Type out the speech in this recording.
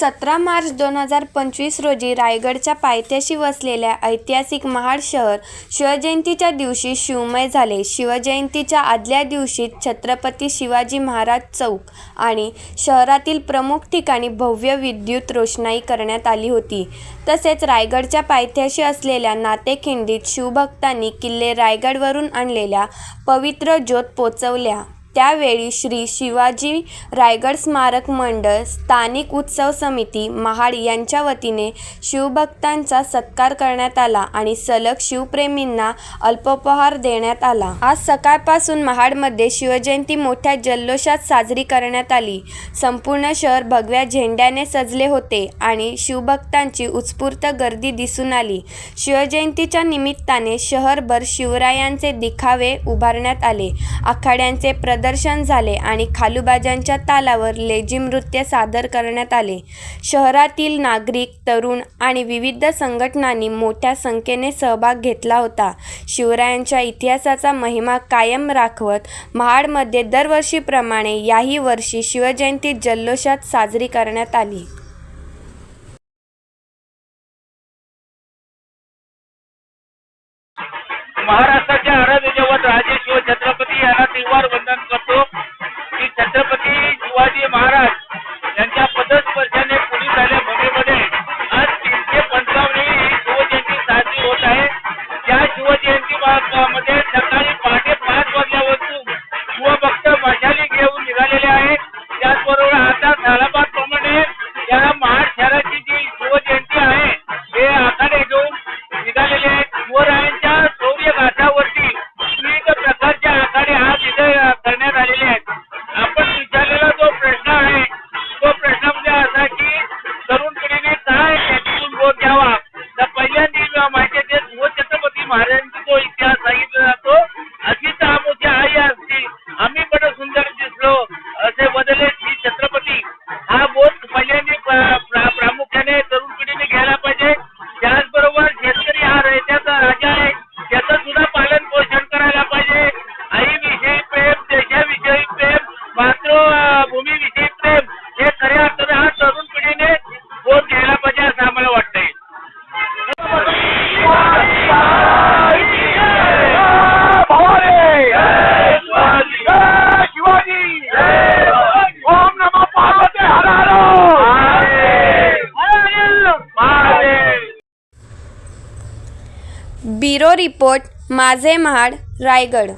सतरा मार्च दोन हजार पंचवीस रोजी रायगडच्या पायथ्याशी वसलेल्या ऐतिहासिक महाड शहर शिवजयंतीच्या दिवशी शिवमय झाले. शिवजयंतीच्या आदल्या दिवशी छत्रपती शिवाजी महाराज चौक आणि शहरातील प्रमुख ठिकाणी भव्य विद्युत रोषणाई करण्यात आली होती. तसेच रायगडच्या पायथ्याशी असलेल्या नातेखिंडीत शिवभक्तांनी किल्ले रायगडवरून आणलेल्या पवित्र ज्योत पोचवल्या. त्यावेळी श्री शिवाजी रायगड स्मारक मंडळ स्थानिक उत्सव समिती महाड यांच्या वतीने शिवभक्तांचा सत्कार करण्यात आला आणि सलग शिवप्रेमींना अल्पोपहार देण्यात आला. आज सकाळपासून महाडमध्ये शिवजयंती मोठ्या जल्लोषात साजरी करण्यात आली. संपूर्ण शहर भगव्या झेंड्याने सजले होते आणि शिवभक्तांची उत्स्फूर्त गर्दी दिसून आली. शिवजयंतीच्या निमित्ताने शहरभर शिवरायांचे दिखावे उभारण्यात आले. आखाड्यांचे प्र प्रदर्शन झाले आणि खालूबाजांच्या तालावर लेझिम नृत्य सादर करण्यात आले. शहरातील नागरिक तरुण आणि विविध संघटनांनी मोठ्या संख्येने सहभाग घेतला होता. शिवरायांच्या इतिहासाचा महिमा कायम राखवत महाडमध्ये दरवर्षीप्रमाणे याही वर्षी शिवजयंती जल्लोषात साजरी करण्यात आली. महाराष्ट्राच्या आराध्य પરિવાર વંદન કરતા Raja ब्युरो रिपोर्ट माझे महाड रायगड.